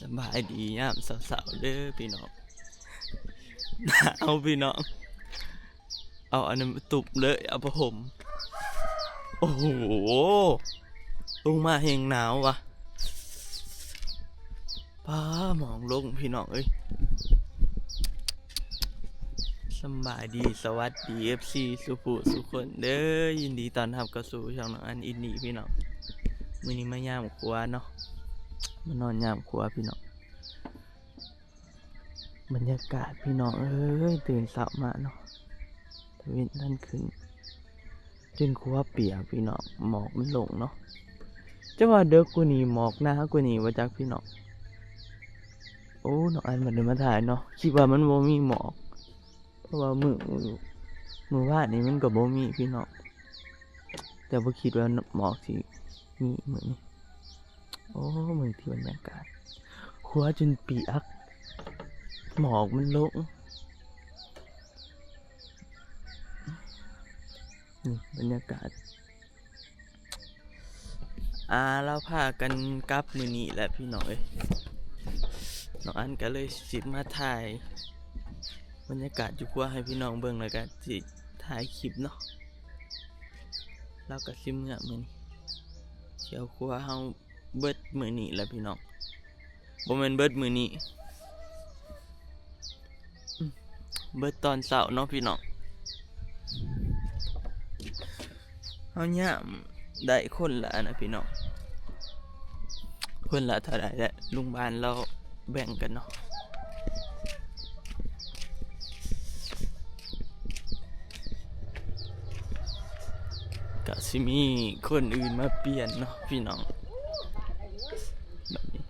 สบายดียามสาวๆเด้อพี่น้องเอาพี่น้องเอาอันนั้นตุบเลยเอาผ้าห่มโอ้โหลงมาเฮงหนาววะป้าหมองลงพี่น้องเอ้ยสบายดีสวัสดี FC สุภูสุคนเด้อยินดีตอนรับกับสู่ช่องน้องอันอินนี่พี่น้องมือนี้มายามครัวเนาะ มานอนยามครัวพี่น้องบรรยากาศพี่น้องเอ้ยตื่นสายมาเนาะทวินท่านขึ้นจนครัวเปียกพี่น้องหมอกมันลงเนาะจะว่าเด็กกูนี่หมอกหน้ากูนี่ว่าจักพี่น้องโอ้น้องอันมันเดินมาถ่ายเนาะคิดว่ามันโบมีหมอกเพราะว่ามือมือว่านนี่มันก็บ่มีพี่น้องแต่บ่คิดว่าหมอกสิมีเหมือนี้ โอ้เมือที่บรรยากาศหัวจนปียกหมอกมันลงนี่บรรยากาศ อ่าเราพากันกลับมือนี้แหละพี่น้องเอ้ยน้องอันก็เลยสิมาถ่าย บรรยากาศอยู่ครัวให้พี่น้องเบิ่งแล้วก็สิถ่ายคลิปเนาะเราก็สิมเมื่อมือนี้เชียวคัวเฮา เบิดมือนี้แล้วพี่น้องบ่แม่นเบิดมือนี้เบิดตอนเช้าเนาะพี่น้องเฮาย่ามได้คนละนะพี่น้องคนละเท่าไหร่แหละลุงบ้านเราแบ่งกันเนาะก็สิมีคนอื่นมาเปลี่ยนเนาะพี่น้อง แบบนี้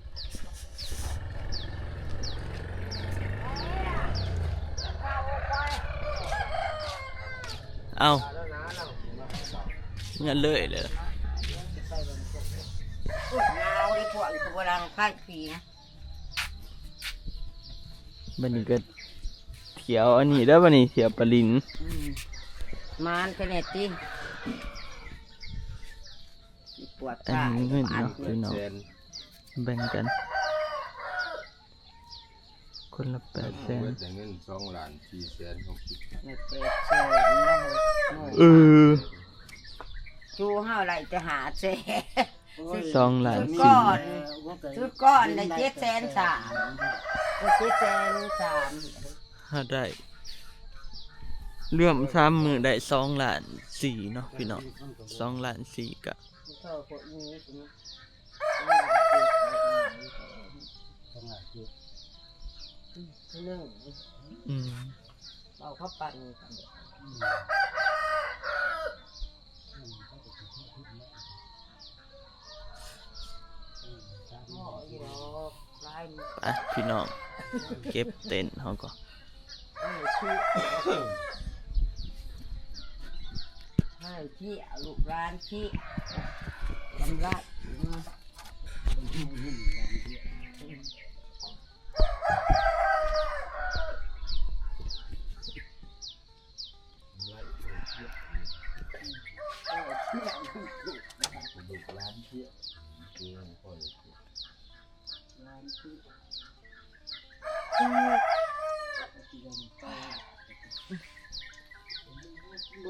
เอาเงินเลยเลยอุ้ยหนาวเลยพวกอีกโบราณค่ายปีนะบันนี้ก็เถียวอันนี้ได้อบันนี้เถียวปลาลินอืมมานเป็นเน็ตที่ปวดอันขานี้เงินปานเนาะพี่น้องแบ่งกัน คนละแปดแสนเบิดได้เงินสองล้านสี่แสนหกสิบเน็ตเป็ดเชนนะโหเออจูเฮาไรจะหาเจสองล้านชุดสี่ก้อนชุดก้อนได้เจ็ดแสนสามเจ็ดแสนสามถ้าได้รวมสามมือได้สองล้านสี่เนาะพี่น้องสองล้านสี่กะเท่าพวกนี้สินะหนึ่งอืมเอาเข้าปั่นกันหม้ออยู่ดอกลายมันไปพี่น้อง เก็บเต็นท์เขาก็ให้ที่ให้ที่ลูกร้านที่กำลังมาร้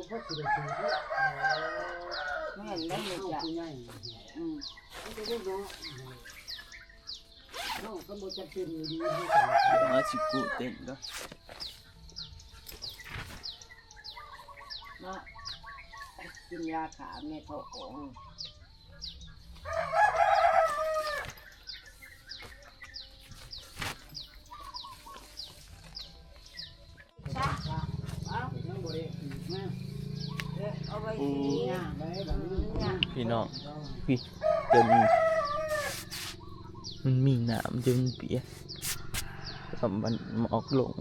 ไม่เห็นได้เลยจ้ะอืมมาสิกูเต็นก็มากินยาขาเมโทโองเอาไปสิเนี่ยเนี่ย พี่น้องพี่จนมันมีน้ำจนเปียกกับมันหมอกลง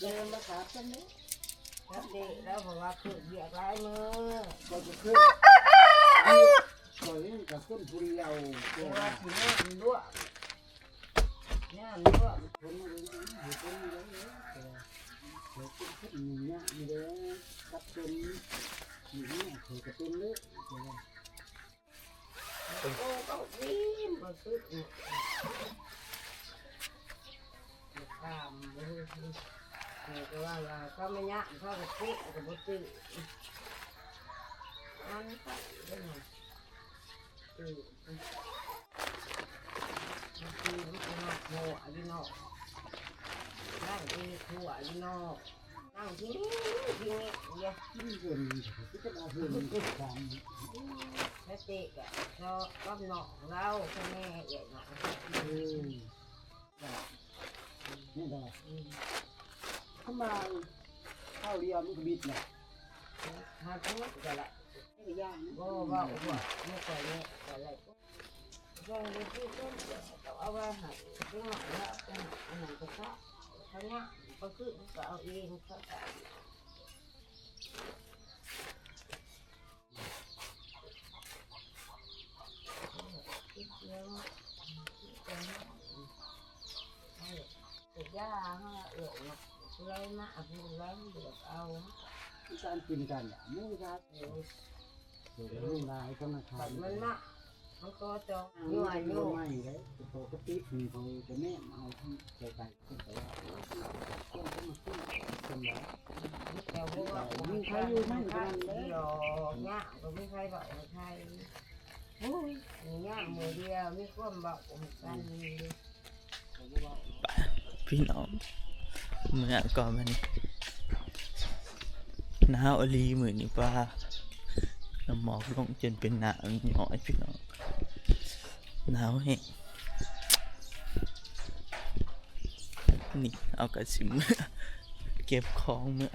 เดินมาครับคนนี้แล้วเด็กแล้วบอกว่าคือเบียกร้ายมือก็จะขึ้นก่อนนี้กับต้นทุเรียนเดี๋ตัยววว่าสิแม่มันลวกแม่มันลวกคนมาเลยอยู่ต้นนี้แล้วเนี่ยเดี๋ยวต้นขึ้นเนี่ยมีเลยกับต้นอยู่เนี่ยเธอกับต้นเล็ก โอ้ก็วิ่งมาซื้ออีก ตามเลยนี่ก็ว่าว่าเขาไม่ยะเขาก็เป๊ะก็บ่ ตื้อมันก็ได้ไงตื้อมันตื้อมันก็นอกโมอายุนอกนั่งที่ทั่วอายุนอกนั่งที่นี่ที่นี่เยอะ ขึ้นบนที่จะมาเพื่อนขึ้นทาง แม่เจ๊กะเราก็หนองเราพ่อแม่เอ๋ยหนอง เออนี่ได้เข้ามาข้าวเรียมก็บิดเนี่ย หาทุกข์ก็ละ ไม่ย่าง บ่ว่าว่าไม่เคยเนี่ยก็เลยยังดีที่ต้นเดี๋ยวต้องเอาไว้ให้ที่หนองแล้วอันนั้นก็เขาเขาเนี่ย ก็คือก็เอาเองเขาก็ติดยาฮะเอ๋ยเนาะเลยมาเอาไปเลยเดี๋ยวเอาการกินกันอะไม่ครับเดี๋ยวเดี๋ยวนี่นายธนาคาบัรมันมา มันก็จองยั่วยั่วไม่เลยปกติคือเขาจะแม่เอาที่ใจไปขึ้นไปว่าต้องมาขึ้นคนละแต่ว่ามีใครอยู่มั่นกันเลยหรอกเนี่ยก็ไม่ใครบอกไม่ใครโอ้ยเนี่ยมือเดียวไมีความบอกกันพี่น้องเมื่อก่อนมันหนาวอลีเหมือนนี่ป้าน้ำหมอกลงจนเป็นหนาวหน่อยพี่น้อง หนาวแห้งนี่ เอากระสิมเก็บของเมื่อ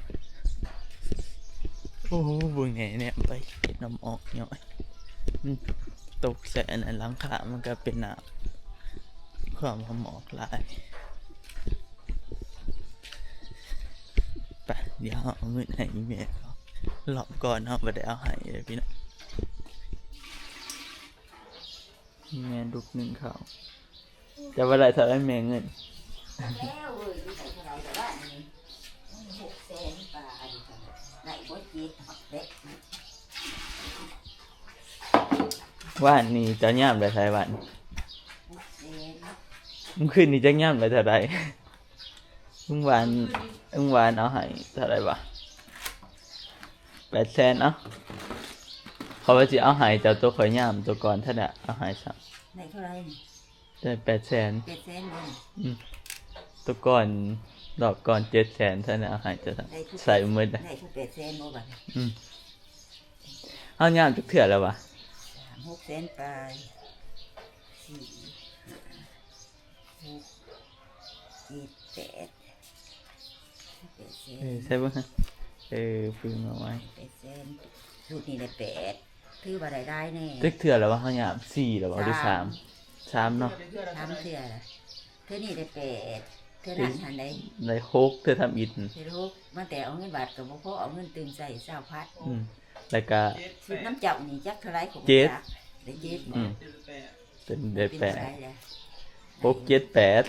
โอ้โหบุญไงเนี่ยไปเก็บน้ำออกหน่อยมันตกแสนอันหลังขามันก็เป็นหนาวความหมอกหลายไปเดี๋ยวเอาเงินให้อีเมลเขาหลอบก่อนเนาะไปได้เอาให้พี่น้อง แม่ดุกหนึ่งเขาจะว่าไรสาไรแม่เงินแล้วเว้ยใส่เท่าแต่ว่านี่หกแสนบาทไหนบ่จีดเด็กว่านนี่จะย่ามไปไทยวันหกแสนมึงขึ้นนี่จะย่ามไปเท่าไรมึงวานมึงวานเอาให้เท่าไรวะแปดแสนเนาะ เขาว่าจะเอาให้เจ้าตัวข่อยย่ามตัวก่อนถ้าเนี่ยเอาให้สักไหนเท่าไรได้แปดแสนเจ็ดแสนเลยตัวก่อนดอกก่อนเจ็ดแสนท่านเอาใหายจะใส่มือได้ไหนทุกแปดแสนบ่บัดอืมเอาย่ามจุกเถื่อแล้ววะหกแสนปลายสี่หกเจ็ดแปดแปดแสเออนใช่ปะเออฟิล์มเอาไว้ แปดแสนสูตรนี้ได้แปด ถือว่าได้ได้แน่จุกเถื่อแล้ววะเขาย่ามสี่แล้ววะหรือสามสามเนาะทำเถื่อเท่านี้ได้แปดเท่านั้นหันได้ในหกเธอทำอิฐเท่าลูกมาแต่เอาเงินบาทกับพ่อเอาเงินตื่นใส่เศร้าพัดอืมแล้วก็สูตรน้ำเจ้านี่จักเท่าไรของเจ็ดจักได้เจ็ดอืมเป็นเดือนเป็นแปดเท่าไรเลยหกเจ็ดแปด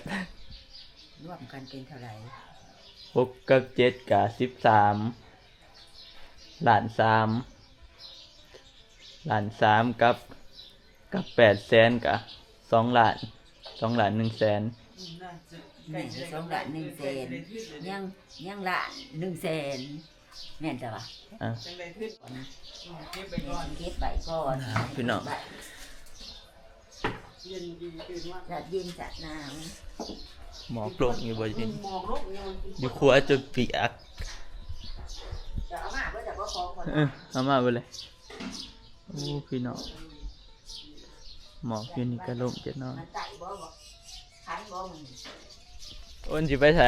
รวมกันเป็นเท่าไรหกกับเจ็ดกับสิบสามหลานสามห ล้านสามกับกับแปดแสนกับสองหลานสองหลานหนึ่งแสนหนึ่งสองล้านหนึ่งแสนยังยังล้านหนึ่งแสนแม่นจ้ะวะอะเก็บไปก่อนเก็บก่อนพี่น้องจัดเย็นจัดหนาวหมอกลงอยู่บ่ยิองโลกเนี่ยมันอยู่ครัวจนเปียกเอามาไปเลย โอ้พี่น้องหมอกอยู่นี่กระลมจะนอนมันไต่บ่บ่ขันบ่มึงอ้นสิไปไส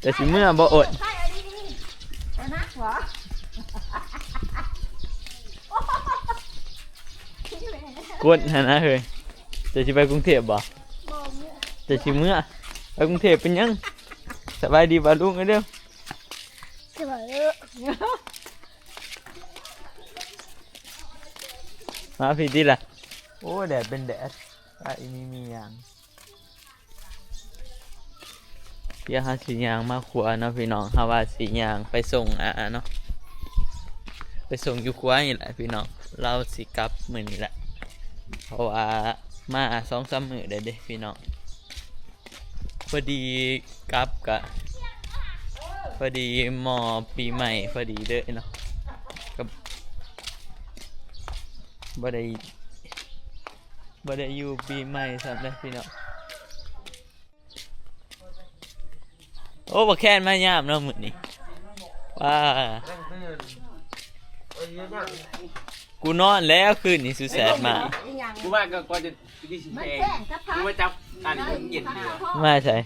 แต่สิเมื่อบ่อดใช่เอาดีดีจะนักเหรอกดหั่นนะเฮ้ยจะสิไปกรุงเทพบ่จะสิเมื่อไปกรุงเทพเป็นหยังสบายดีบ่ลุงเด้อ มาพี่ดิล่ะ โอ้แดดเป็นแดดไอ้มีมีหยางเดี๋ยวหาสียางมาขัวเนาะพี่น้องหาว่าสียางไปส่งอ่าเนาะไปส่งอยู่ขัวนี่แหละพี่น้องเราสิกลับมื้อนี้แหละเพราะว่ามาสองสามมื้อได้เด้พี่น้องพอดีกลับกะพอดีหมอปีใหม่พอดีเด้อเนาะกับ บ่ได้บ่ได้อยู่ปีใหม่สับเลยพี่น้องโอ้บ่แค้นมายามเนาะมื้อนี้ว้ากูนอนแล้วคืนนี้สุดแสนมากกูว่าก็ก็จะดีสิมันแพงแจ้งกับพักูว่าจับอันนี้เย็นดีวะมาใส่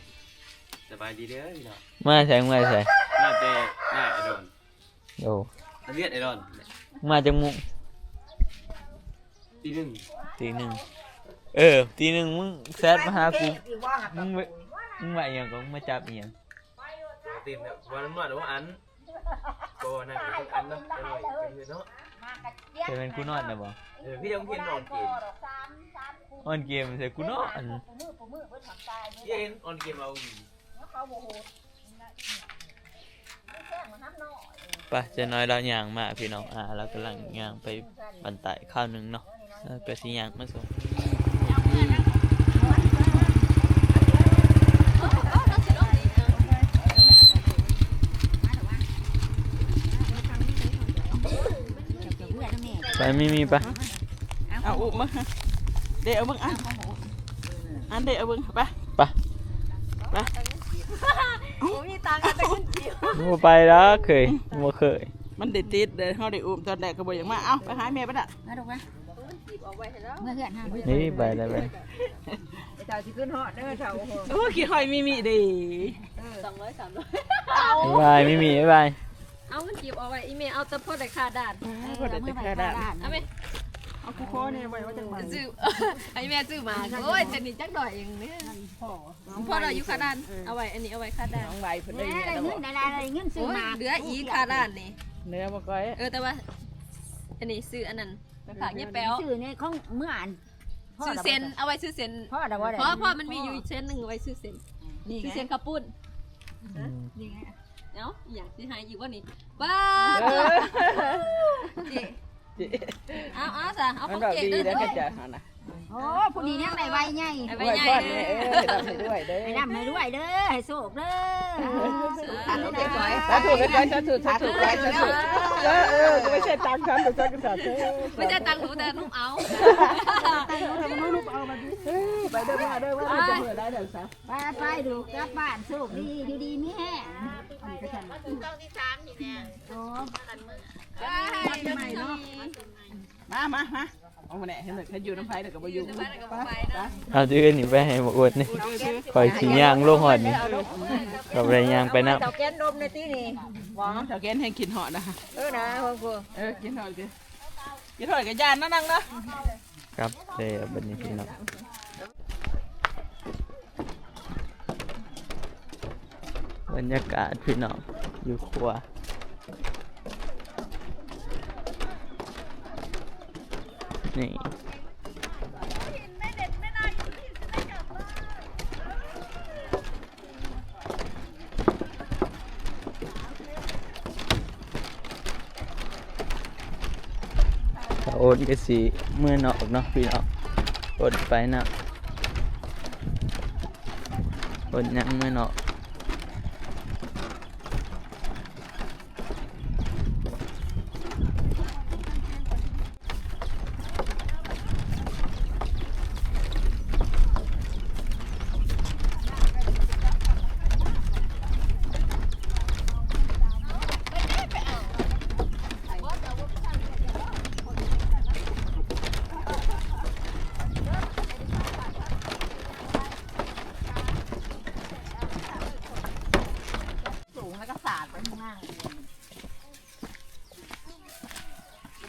สบายดีเด้อพี่น้องมาใส่มาใส่น่าจะน่าไอรอนโอ้น่าเรียกไอรอนมาจากมุง ตีหนึ่งตีหนึ่งเออ ตีหนึ่งมึงแซดมาหากูมึงไปมึงว่าอหย่างก็มึงมาจับอหย่างตีนแบบวันนั้นว่าเดี๋ยวอันก็นั่นเป็นอันเนาะอร่อยเป็นเนาะจะเป็นกูนอนนะบ่เออพี่ยังเพียนนอนเกมออนเกมใส่กูนอนพี่เห็นออนเกมเอาอยู่ไปจะน้อยเราย่างมาพี่น้องอ่าเรากำลังย่างไปบันไตข้าวหนึ่งเนาะ แล้วก็สิย่างมาส่งไปไม่มีปะเอาอุ้มมาเดี๋ยวเอาเบิ่งอะอันเดี๋ยวเอาเบิ่งไปไปบ่ไปแล้วเคยบ่เคย มันเด็ดติดเดี๋ยวเขาได้อุ้มตอนแรกก็บอกอย่างมาเอาไปหาแม่ไปละมาดูมาเมื่อเหือนห้านี่ไปแล้วไปเจ้าสิขึ้นหอดเด้อเจ้าโอ้โหโอ้ขี้หอยมีมีดีบ๊ายบายไม่มีบ๊ายบายเอามันจีบเอาไว้อีเมลเอาแต่พอได้ค่าด่านก็เด็ดแต่แค่ด้านเอาไหมเอาคู่คอเนี่ยไว้ว่าจังหวะซื้อไอเมลซื้อมาโอ้ยแต่นี่จักดอยเองเนี่ยพอเราอยู่ค่าด่านเอาไว้อันนี้เอาไว้ค่าด่านน้องใบเพิ่นได้แม่เนี่ยได้แล้วเงินได้ได้เงินซื้อโอ้ยมาเหลืออีกค่าด่านนี่เนื้อมาก้อยเออแต่ว่าอันนี้ซื้ออันนั้น ไปฝากเงี้ยแป๊วซื้อในของเมื่ออ่านซื้อเซนเอาไว้ซื้อเซนพ่อได้บ่ได้เพราะเพราะมันมีอยู่เซนหนึ่งเอาไว้ซื้อเซนนี่ซื้อไงเซนกระปุ้นนี่ไงเนาะอย่างที่หายอยู่ว่านี่บ้าจิ เอาเอาซะเอามันของแบบเก่งดีเด้แล้วอก็จะหานะโอ้ผู้นี้เนี่ยได้ไวใหญ่ไอ้ไว้ใบใหญ่ก่อนเด้เนี่ยเอออทำให้ด้วยเด้อให้ร่ำให้รวยเด้อให้โชคเด้อตันได้จ่อยสาธุกันสาธุสาธุไปสาธุเออเออก็ไม่ใช่ตังค์ฉันแต่ฉันก็สาธุไม่ใช่ตังค์หนูแต่นุ่มเอาตังค์ทำมันรูปเอามาดิไปเด้อมาเด้อว่ามันจะเผื่อได้เด้อซะไปไปดูกลับบ้านโชคดีอยู่ดีมีแห้ง โอ้ใหม่เนาะมามามาเอามาแหน่เห็นไหมเขาอยู่น้ำไผ่เดี๋ยวก็บ่อยู่ไปแล้วก็ไปเนาะเอาดื้อนี่ไปให้หมออวดนี่คอยขี่ย่างลงหอดนี่กับไรย่างไปนะเต่าแกนดมในที่นี่หวังเถาแกนให้กินหอดนะคะเออนะพ่อพ่อเออกินหอดกินกินหอดกับยานนั่งนั่งนะครับเลยบันนี้พี่น้อง บรรยากาศพี่น้องอยู่ครัวนี่ถ้าโอนก็สีเมื่อนอกเนาะพี่น้องโอนไปนะโอนยังเมื่อนอกสูงแล้วก็สาดไปข้างล่าง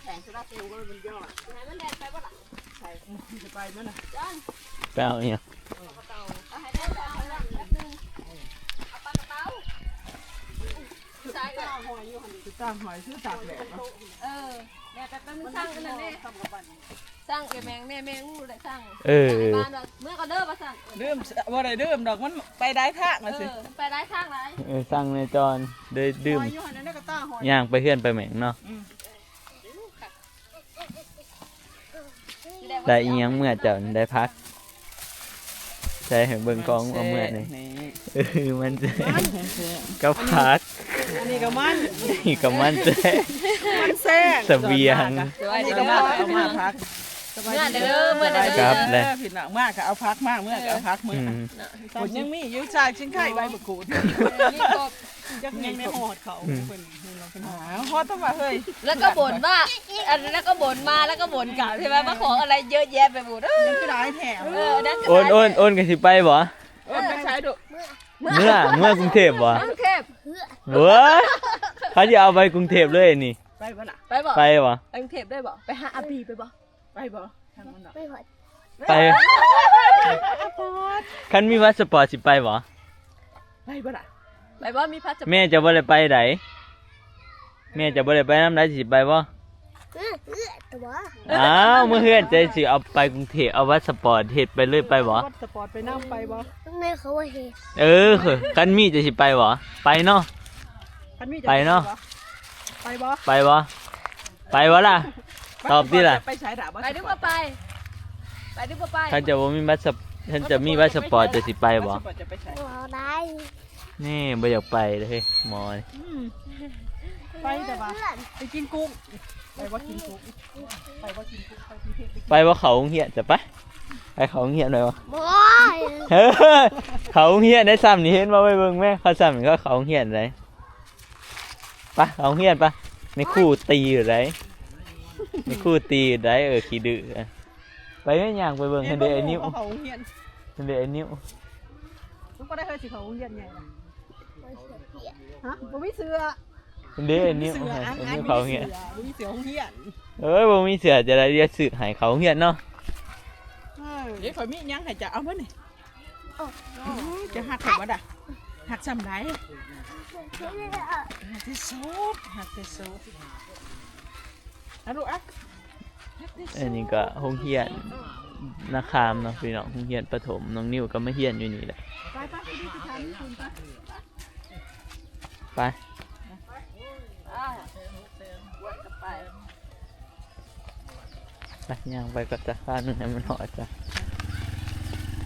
แสงโซลาร์เซลล์ก็มันยอด ไหนมันแดดไปบ่ล่ะ ใช่จะไปมั้ยนะ ไปเอาเนี่ยเอาให้แดดไปข้างล่างแป๊บนึงเอาปลากระเป๋าตาหอยชื่อตากแดดเนาะเออแม่แป๊บนึงสร้างอันนั้นนี่ทำกับบ้านสร้างเอแมงแม่แมงงูเลยสร้างเออบ้านว่าเมื่อก็เด้อมาสั่งดื่มบ่ได้ดื่มดอกมันไปได้ทางเอน่ะสิอไปได้ทางไรเออสั่งในจอนได้ดื่มหอยอยู่หั่นนั่นก็ตาหอยย่างไปเฮือนไปแหม่งเนาะได้อีหยังเมื่อเจ้าได้พัก ใช่เบิ่งกองเอาเมื่อนี่นี่เออมันจะก็พักอันนี้ก็มันนี่ก็มันจะมันแซ่บเสบียงอันนี้ก็มาเอามาพัก เมื่อเด้อเมื่อเด้อครับเลย ผิดหนักมากค่ะเอาพักมากเมื่อก็เอาพักเมื่ออืมคนยังมีอยู่ชายชิ้นไข่ใบบักกูดนี่กบจักยังไม่หอดเขาเพิ่นเพิ่นเราเป็นหาฮอดต้องว่าเฮ้ยแล้วก็บ่นว่าอันนั้นแล้วก็บ่นมาแล้วก็บ่นกลับใช่ไหมว่าของอะไรเยอะแยะไปหมดเออมันคือหลายแถมเออนั่นก็โอนโอนโอนกันสิไปบ่เออไปใช้ดูเมื่อเมื่อกรุงเทพบ่กรุงเทพเว้ยเขาจะเอาไปกรุงเทพเลยนี่ ไปบ่ล่ะไปบ่ไปบ่ไปกรุงเทพได้บ่ไปหาอาบีไปบ่ ไปบ่ทางนั้นน่ะไปคันมีวัสปอร์ตสิไปบ่ไปบ่ล่ะไปบ่มีพัสดุแม่จะบ่ได้ไปไดแม่จะบ่ได้ไปน้ำไดสิไปบ่เออเออตัวอ้าวเมื่อเฮือนใจสิเอาไปกรุงเทพเอาวัสปอร์ตเฮ็ดไปเลยไปบ่รถสปอร์ตไปน้ำไปบ่แม่เขาว่าเฮเออคันมีจะสิไปบ่ไปเนาะคันมีจะไปเนาะไปบ่ไปบ่ไปบ่ล่ะ ตอบดิล่ะ ไปใช้ดาบไปดึกว่าไป ไปดึกว่าไปคันจะบ่มีวัสคันจะมีวัสปอร์ตจะสิไปบ่จะไปใช้เราได้นี่บ่อยากไปเลยเฮ้ยหมอนี่ไปแต่ว่าไปกินกุ้งไปว่ากินกุ้งไปว่ากินกุ้งไปกินเห็ดไปว่าเขาโรงเรียนจะไปไปเขาโรงเรียนหน่อยวะบอยเฮ้ยเขาโรงเรียนได้ซ้ำนี่เห็นมาไปเบิ่งแม่เขาซ้ำนี่ก็เขาโรงเรียนไรไปเขาโรงเรียนปะในครู่ตีอยู่ไร ในครู่ตีอยู่ไรเออขี้ดื้ออะไปแม่ย่างไปเบิ่งทันเดไอ้นิ้วเขาเฮียนทันเดไอ้นิ้วลูกก็ได้เคยสิเขาเฮียนไงฮะบ่มีเสือทันเดไอ้นิ้วเสือไอ้อังอังนิ้วมีเขาโรงเสืเรียนอบ่มีเสือของเฮียนเอ้ยบ่มีเสือจะได้เรียกสื่อให้เขาโรงเรียนเนาะเดี๋ยวข่อยมียังให้จะเอาบ่นี่จะหักข่อยบ่ด่ะหักซ้ำได้หักที่สุดหักที่สุด อะลูกอะอันนี้ก็โรงเรียนนาคามเนาะพี่น้องโรงเรียนประถมน้องนิวก็มาเรียนอยู่นี่แหละไปไปไปดูไปทานนี่คุณไปไปไปย่างไปก็จะข้าหนึ่งให้มันหอดจ้ะ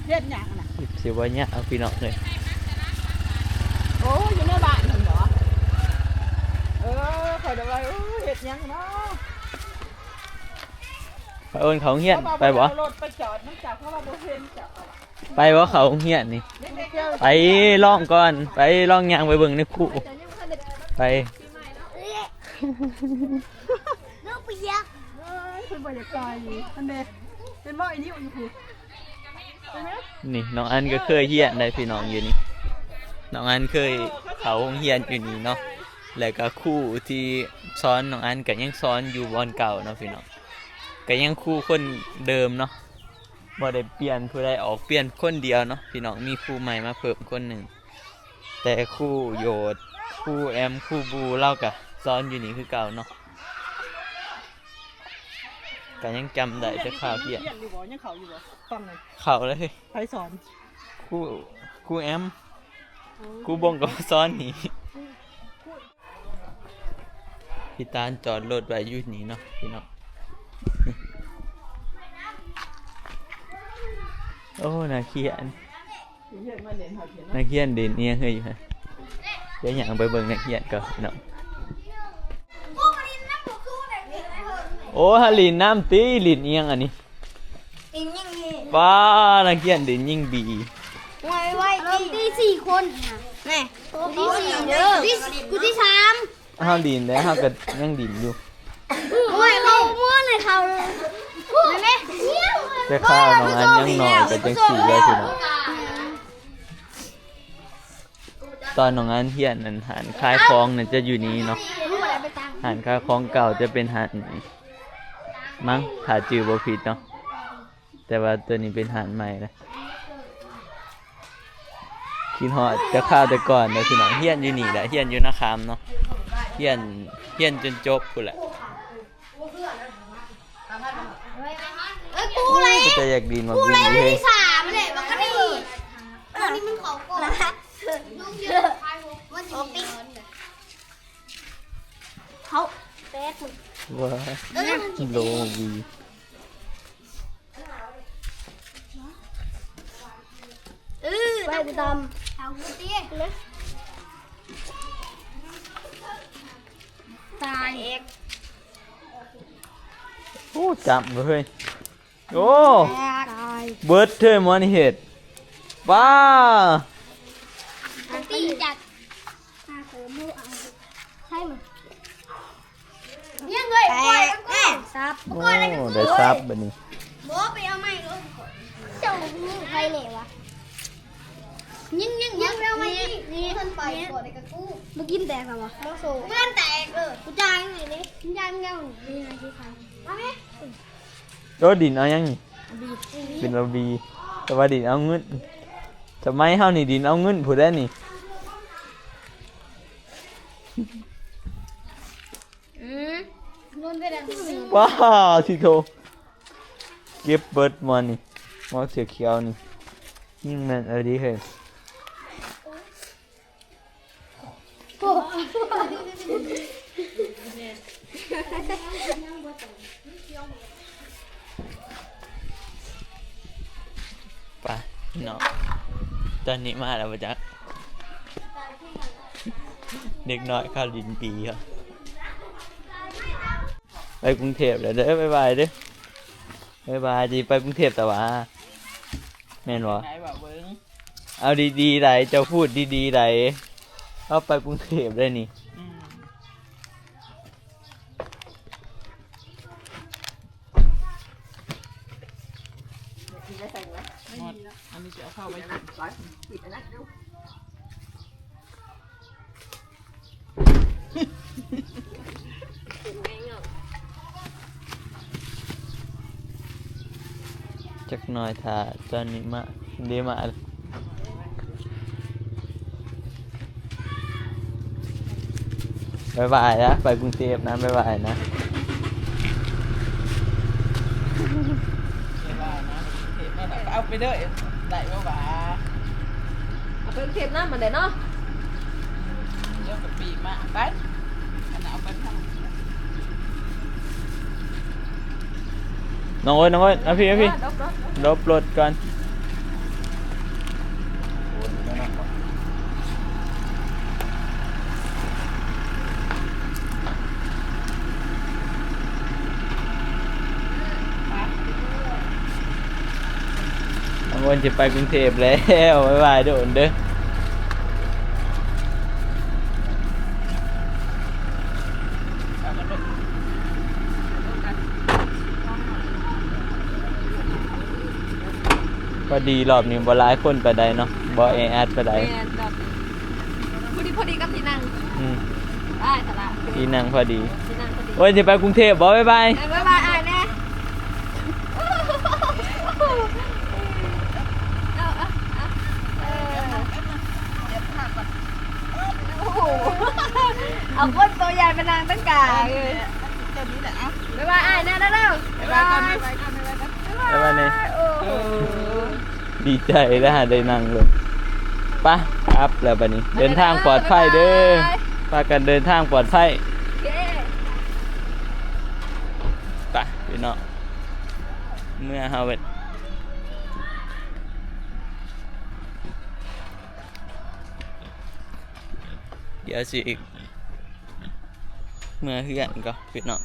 เฮ็ดหยังน่ะสิบสิว่าเนี่ยเอาพี่น้องเลยโอ้ยอยู่ในบ้านนั่นเหรอเออข่อยเดี๋ยวว่าโอ้ยเฮ็ดหยังเนาะ ไปโอนเขาเฮียนไปบ่เอารถไปจอดน้ำจากเพราะว่าบ่เห็นจอดไปบ่เขาเฮียนนี่เด็กๆเจ้าไปล่องก่อน ไปล่องยางไปเบิ่งในคู่ไปลูกเปียกเอ้ยเพิ่นบ่อยากตายอยู่อันเด้เป็นบ่ไอ้นิ้วอยู่คือนี่น้องอันก็เคยเฮียนได้พี่น้องอยู่นี่น้องอันเคยเขาเฮียนอยู่นี่เนาะแล้วก็ครู่ที่สอนน้องอันก็ยังสอนอยู่บอนเก่าเนาะพี่น้อง ก็ยังครู่คนเดิมเนาะบ่ได้เปลี่ยนผู้ใดออกเปลี่ยนคนเดียวเนาะพี่น้องมีครูใหม่มาเพิ่มคนหนึ่งแต่ครู่โยดครู่แอมครู่บูเล่าก็สอนอยู่นี่คือเก่าเนาะก็ยังจำได้แต่ข่าวเพียนเรียนอยู่บ่ยังเขาอยู่บ่ฟังเลยเขาเลยใครสอนครูครูแอมครูบงกับซ้อนหนีพี่ตาลจอดรถไว้อยู่นี่เนาะพี่น้อง โอ้นาเขียนเรียนมาเรียนเขาเขียนนาเขียนเด่นเนี่ยเฮ้ยอยู่ฮะเดี๋ยวอย่างไปเบิ่งนาเขียนก่อนพี่น้องโอ้ฮาลินน้ำตีลินเอียงอันนี้อิงยังไงป้านาเขียนเด่นยิ่งบีไว้ไว้ตีสี่คนแม่กูที่สี่เด้อกูที่สามห้าลินแล้วห้าก็ยังดินอยู่โอ้ยเขาม้วนเลยเขา แม่แต่ข้าวน้องอันยังน้อยก็จังสี่เลยพี่น้องตอนน้องอันเฮียนนั่นหันคายคลองนั่นจะอยู่นี้เนาะหันคายคลองเก่าจะเป็นหันมั้งถ้าจือบ่ผิดเนาะแต่ว่าตัวนี้เป็นหันใหม่นะคิดฮอดจะข้าวแต่ก่อนนะพี่น้องเฮียนอยู่นี่แหละเฮียนอยู่นาคามเนาะเฮียนเฮียนจนจบพุ่นแหละ เอ้ย กูเลยก็จะอยากดินมากูบิเลนยเฮ้ยที่สามเลยมันก็นี่อันนี้มันเขาก่อนลูกเยอะมันจะมีเขาแป๊ดมึงว่าเออโลวีเออไปตามเอาเตี้ยเลยตายเอก โอ้จับเฮ้ย โอ้ตายเบิร์ดเธอมันเห็ดว้าตีจัดตาเสือมือเอาใช่มั้ยยังไงปล่อยมันก่อนซับโอ้ได้ซับบัดนี้บอไปเอาไม้รถเจ้านี่ใครเนี่ยวะยังยังยังเอาไม้นี่นี่ท่านไปก่อนเลยกับกูมากินแตกเหรอวะมาโซ่เพื่อนแตกเออกูจ่ายไงนี่กูจ่ายมึงยังนี่ไงที่ใครมาไหม โดดินเอายังนี่เป็นระบีแต่ว่าดินเอาเงินจะไม่เฮานี่ดินเอาเงินผู้ได้นี่อืมนนไปดังว้าวสิโทเก็บเบิร์ดมันนี่มอเสียเขียวนี่ยิ่งแมันเอะไรดีเฮ้ยไตอนนี้มาแล้วปะจ๊ะเด็กน้อยเข้าดินปีครับไปกรุงเทพแล้วเด้อบ๊ายบายเด้อบ๊ายบายจีไปกรุงเทพแต่ว่าแม่นบ่ไหนบอกเบิ้งเอาดีๆไดเจ้าพูดดีๆไดเอาไปกรุงเทพได้นี่ อืมหมดอันนี้จะเอาเข้าไปกินจักหน่อยถ้าตอนนี้มาเดี๋ยวมาบ๊ายบายนะ ไปกรุงเทพนะบ๊ายบายนะ เวลานะเทปนั่นน่ะก็ เอาไปเด้อได้บ่บ่าเอาไปเก็บน้ำมันเด้เนาะเดี๋ยวกับปีมาไปอันนั้นเอาไปทำน้องโอ้ยน้องโอ้ยเอาพี่เอาพี่ดอกดอกลบรถก่อน น้องโอ้ยจะไปกรุงเทพแล้วบ๊ายบายเด้อโอนเด้อเอากันลูกพอดีรอบนี้บ่หลายคนไปได้เนาะบ่แออัดไปได้แม่นดอกพอดีพอดีกับที่นั่งอืมได้ตลาดที่นั่งพอดีที่นั่งพอดีโอ้ยจะไปกรุงเทพบ่บ๊ายบาย เอ้ยบ๊ายบายอ้ายแน่เอาเอาเอาเออโอ้โหเอาคนตัวใหญ่ไปนางตั้งกาเลยตัวนี้แหละเอาบ๊ายบายอ้ายน่เร็วๆบ๊ายบายไปก่อนไปก่อนบ๊ายบายเนี่ยโอ้โหดีใจได้หาได้นั่งเลยไปะครับแล้วบัดนี้ เดินทางปลอดภัยเด้อพากันเดินทางปลอดภัยโอเคไปพี่น้องเมื่อเฮาเวเดี๋ยวสิ อีกเมื่อเฮือนก็พี่น้อง